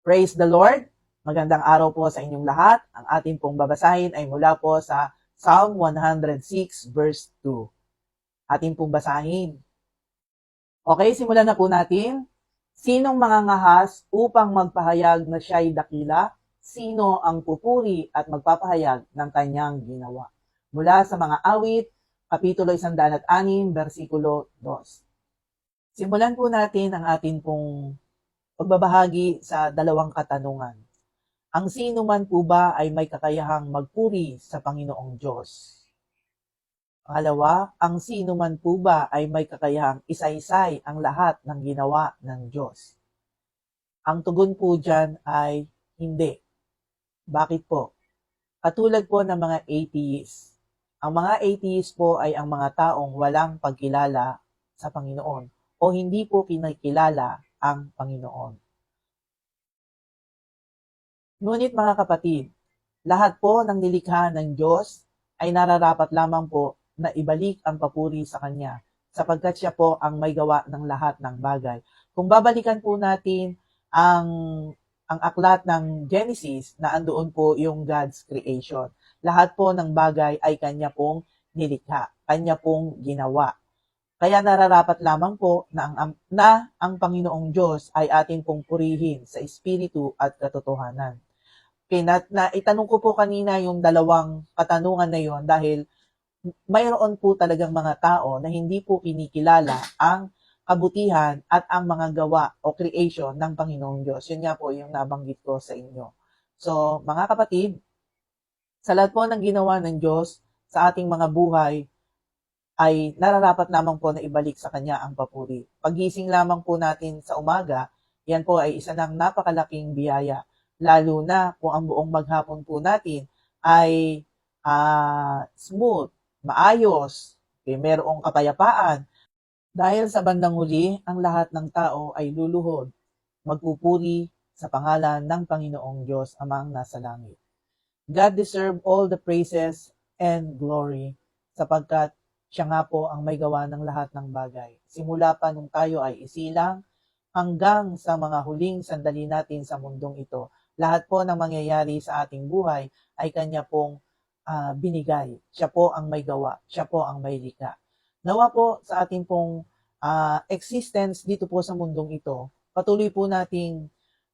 Praise the Lord! Magandang araw po sa inyong lahat. Ang ating pong babasahin ay mula po sa Psalm 106 verse 2. Ating pong basahin. Okay, simulan na po natin. Sinong mangangahas upang magpahayag na siya'y dakila? Sino ang pupuri at magpapahayag ng kanyang ginawa? Mula sa mga awit, Kapitulo 106, versikulo 2. Simulan po natin ang ating pong pagbabahagi sa dalawang katanungan. Ang sino man po ba ay may kakayahang magpuri sa Panginoong Diyos? Pangalawa, ang sino man po ba ay may kakayahang isaysay ang lahat ng ginawa ng Diyos? Ang tugon po dyan ay hindi. Bakit po? Katulad po ng mga atheists. Ang mga atheists po ay ang mga taong walang pagkilala sa Panginoon o hindi po kinikilala ang Panginoon. Ngunit mga kapatid, lahat po ng nilikha ng Diyos ay nararapat lamang po na ibalik ang papuri sa Kanya sapagkat siya po ang may gawa ng lahat ng bagay. Kung babalikan po natin ang ang aklat ng Genesis na andoon po yung God's creation. Lahat po ng bagay ay kanya pong nilikha, kanya pong ginawa. Kaya nararapat lamang po na ang, na ang Panginoong Diyos ay ating pong purihin sa espiritu at katotohanan. Okay, na, na itanong ko po kanina yung dalawang katanungan na yon dahil mayroon po talagang mga tao na hindi po kinikilala ang kabutihan at ang mga gawa o creation ng Panginoong Diyos. Yun nga po yung nabanggit ko sa inyo. So, mga kapatid, sa lahat po ng ginawa ng Diyos sa ating mga buhay, ay nararapat lamang po na ibalik sa Kanya ang papuri. Pagising lamang po natin sa umaga, yan po ay isa ng napakalaking biyaya. Lalo na kung ang buong maghapon po natin ay uh, smooth, maayos, okay, merong kapayapaan, dahil sa bandang huli, ang lahat ng tao ay luluhod, magpupuri sa pangalan ng Panginoong Diyos amang nasa langit. God deserve all the praises and glory sapagkat siya nga po ang may gawa ng lahat ng bagay. Simula pa nung tayo ay isilang hanggang sa mga huling sandali natin sa mundong ito. Lahat po ng mangyayari sa ating buhay ay kanya pong uh, binigay. Siya po ang may gawa. Siya po ang may lika. Nawa po sa ating pong uh, existence dito po sa mundong ito, patuloy po nating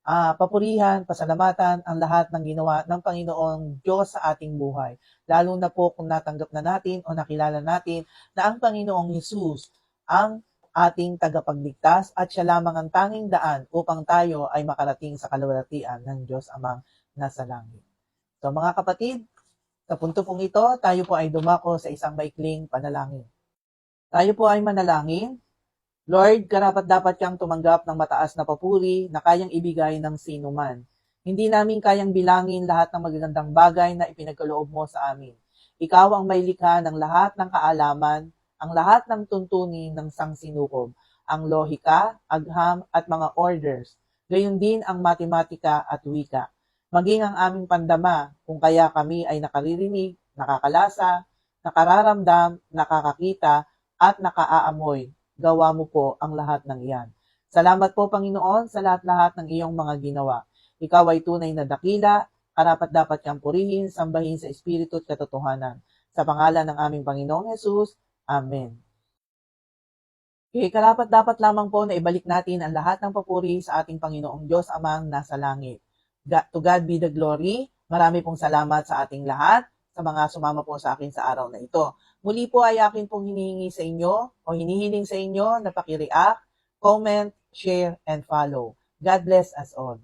uh, papurihan, pasalamatan ang lahat ng ginawa ng Panginoong Diyos sa ating buhay. Lalo na po kung natanggap na natin o nakilala natin na ang Panginoong Yesus ang ating tagapagligtas at siya lamang ang tanging daan upang tayo ay makarating sa kalawalatian ng Diyos amang nasa langit. So mga kapatid, sa punto pong ito, tayo po ay dumako sa isang maikling panalangin. Tayo po ay manalangin. Lord, karapat dapat kang tumanggap ng mataas na papuri na kayang ibigay ng sino man. Hindi namin kayang bilangin lahat ng magagandang bagay na ipinagkaloob mo sa amin. Ikaw ang may likha ng lahat ng kaalaman, ang lahat ng tuntunin ng sangsinukob, ang lohika, agham at mga orders. Gayon din ang matematika at wika. Maging ang aming pandama kung kaya kami ay nakaririnig, nakakalasa, nakararamdam, nakakakita, at nakaaamoy. Gawa mo po ang lahat ng iyan. Salamat po Panginoon sa lahat-lahat ng iyong mga ginawa. Ikaw ay tunay na dakila, karapat dapat kang purihin, sambahin sa Espiritu at katotohanan. Sa pangalan ng aming Panginoong Yesus, Amen. Okay, karapat dapat lamang po na ibalik natin ang lahat ng papuri sa ating Panginoong Diyos amang nasa langit. To God be the glory. Marami pong salamat sa ating lahat sa mga sumama po sa akin sa araw na ito. Muli po ay akin pong hinihingi sa inyo o hinihiling sa inyo na pakireact, comment, share, and follow. God bless us all.